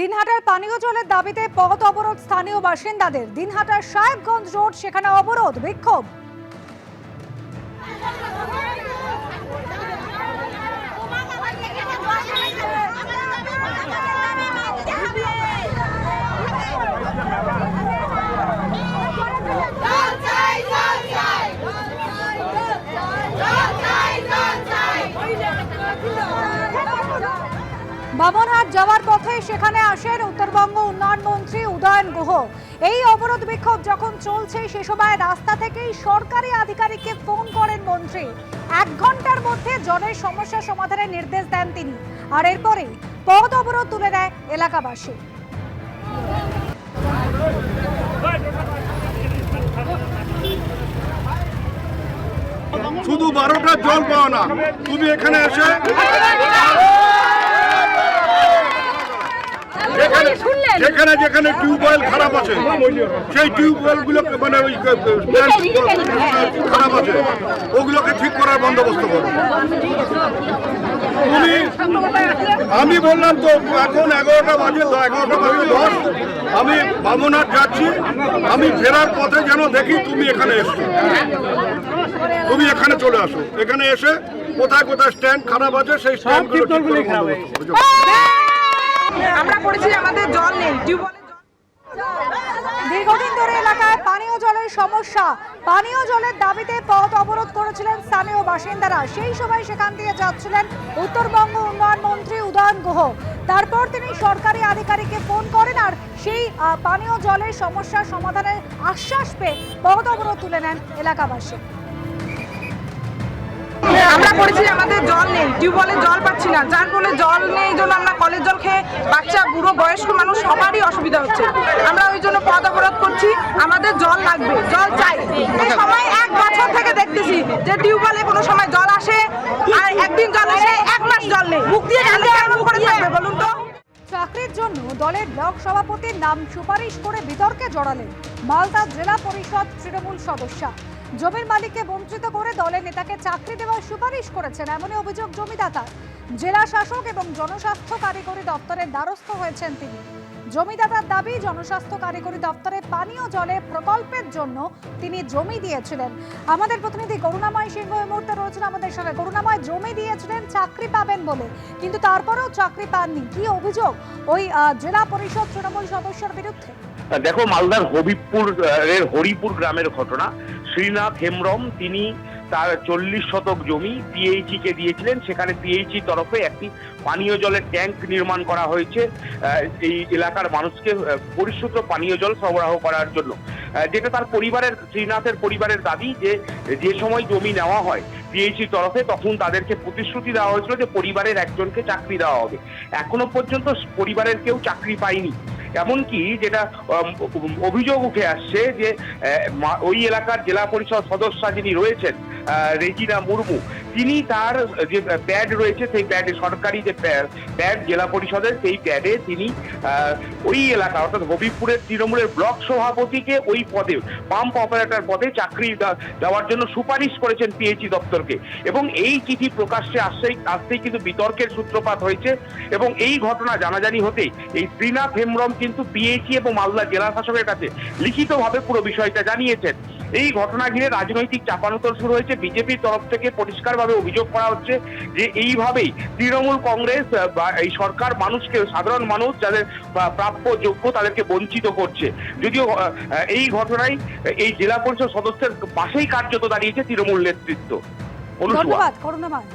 দিনহাটার পানীয় জলের দাবিতে পথ অবরোধ স্থানীয় বাসিন্দাদের। দিনহাটার সাহেবগঞ্জ রোড সেখানে অবরোধ বিক্ষোভ। বামনহাট যাওয়ার পথে সেখানে আসেন উত্তরবঙ্গ উন্নয়ন মন্ত্রী উদয়ন গুহ। এই অবরোধ বিক্ষোভ যখন চলছে, সে সময় রাস্তা থেকেই সরকারি আধিকারিককে ফোন করেন মন্ত্রী। এক ঘণ্টার মধ্যে জলের সমস্যা সমাধানের নির্দেশ দেন তিনি। আর এরপরে পথ অবরোধ তুলে নেয় এলাকাবাসী। শুধু বারোটা জল পাও না, তুমি এখানে এসে যেখানে যেখানে যেখানে টিউবওয়েল খারাপ আছে সেই টিউবওয়েল গুলোকে মানে ওই খারাপ আছে ওগুলোকে ঠিক করার বন্দোবস্ত করো। তুমি আমি বললাম তো এখন এগারোটা বাজে তো এগারোটা বাজে দশ। আমি বামনাথ যাচ্ছি আমি ফেরার পথে যেন দেখি তুমি এখানে এসো তুমি এখানে চলে আসো। এখানে এসে কোথায় কোথায় স্ট্যান্ড খারাপ আছে সেই স্ট্যান্ডগুলো ঠিক করে বন্দোবস্ত করো। আমরা পড়েছি আমাদের জল নেই। দীর্ঘদিন ধরে এলাকায় পানীয় জলের সমস্যা। পানীয় জলের দাবিতে পথ অবরোধ করেছিলেন স্থানীয় বাসিন্দারা। সেই সময় সেখান দিয়ে যাচ্ছিলেন উত্তরবঙ্গ উন্নয়ন মন্ত্রী উদয়ন গুহ। তারপর তিনি সরকারি আধিকারিককে ফোন করেন আর সেই পানীয় জলের সমস্যার সমাধানের আশ্বাস পেয়ে পথ অবরোধ তুলে নেন এলাকাবাসী। আমরা পড়েছি আমাদের জল নেই। টিউবওয়েলে জল পাচ্ছি না। যার ফলে জল নেই জন্য আমরা কলের জল খেয়ে বাচ্চা বুড়ো বয়স্ক মানুষ সবারই অসুবিধা হচ্ছে। আমরা ওই জন্য পদ অবরোধ করছি। আমাদের জল লাগবে জল চাই। এই সময় এক বছর থেকে দেখতেছি যে টিউবওয়েলে কোনো সময় জল আসে আর একদিন জল আসে এক মাস জল নেই। মুখ দিয়ে কেমন করে থাকবে বলুন তো? চাকরির জন্য দলের ব্লক সভাপতির নাম সুপারিশ করে বিতর্কে জড়ালেন মালদা জেলা পরিষদ তৃণমূল সদস্যা। জমির মালিককে বঞ্চিত করে দলের নেতাকে চাকরি দেওয়ার সুপারিশ করেছেন এমনই অভিযোগ জমিদাতার। জেলা শাসক এবং জনস্বাস্থ্য কারিগরি দপ্তরের দ্বারস্থ হয়েছেন তিনি। জমিদাতার দাবি, জনস্বাস্থ্য কারিগরি দপ্তরে পানীয় জলে প্রকল্পের জন্য তিনি জমি দিয়েছিলেন। আমাদের প্রতিনিধি করুণাময় সিংহ এই মুহূর্তে রয়েছেন আমাদের সঙ্গে। করুণাময়, জমি দিয়েছিলেন, চাকরি পাবেন বলে। কিন্তু তারপরেও চাকরি পাননি। কি অভিযোগ ওই জেলা পরিষদ তৃণমূল সদস্যের বিরুদ্ধে? দেখো, মালদার হবিবপুর এর হরিপুর গ্রামের ঘটনা। শ্রীনাথ হেমব্রম, তিনি তার চল্লিশ শতক জমি পিএইচি কে দিয়েছিলেন। সেখানে পিএইচি তরফে একটি পানীয় জলের ট্যাঙ্ক নির্মাণ করা হয়েছে এই এলাকার মানুষকে পরিশুদ্ধ পানীয় জল সরবরাহ করার জন্য। যেটা তার পরিবারের, শ্রীনাথের পরিবারের দাবি যে যে সময় জমি নেওয়া হয় পিএইচি তরফে, তখন তাদেরকে প্রতিশ্রুতি দেওয়া হয়েছিল যে পরিবারের একজনকে চাকরি দেওয়া হবে। এখনও পর্যন্ত পরিবারের কেউ চাকরি পায়নি। এমনকি যেটা অভিযোগ উঠে আসছে যে ওই এলাকার জেলা পরিষদ সদস্যা যিনি রয়েছেন রেজিনা মুর্মু তিনি তার, যে প্যাড রয়েছে, সেই প্যাডে সরকারি যে প্যাড জেলা পরিষদের, সেই প্যাডে তিনি ওই এলাকা, অর্থাৎ হবিবপুরের তৃণমূলের ব্লক সভাপতিকে ওই পদে পাম্প অপারেটর পদে চাকরি দেওয়ার জন্য সুপারিশ করেছেন পিএইচি দপ্তরকে। এবং এই চিঠি প্রকাশ্যে আসতেই আসতেই কিন্তু বিতর্কের সূত্রপাত হয়েছে। এবং এই ঘটনা জানাজানি হতেই এই শ্রীনাথ হেমব্রম কিন্তু পিএইচি এবং মালদা জেলা শাসকের কাছে লিখিতভাবে পুরো বিষয়টা জানিয়েছেন। এই ঘটনা ঘিরে রাজনৈতিক চাপানোতর শুরু হয়েছে। বিজেপির তরফ থেকে পরিষ্কারভাবে অভিযোগ করা হচ্ছে যে এইভাবেই তৃণমূল কংগ্রেস বা এই সরকার মানুষকে, সাধারণ মানুষ যাদের প্রাপ্য যোগ্য তাদেরকে বঞ্চিত করছে। যদিও এই ঘটনায় এই জেলা পরিষদ সদস্যের পাশেই কার্যত দাঁড়িয়েছে তৃণমূল নেতৃত্ব। ধন্যবাদ, করুণাময়।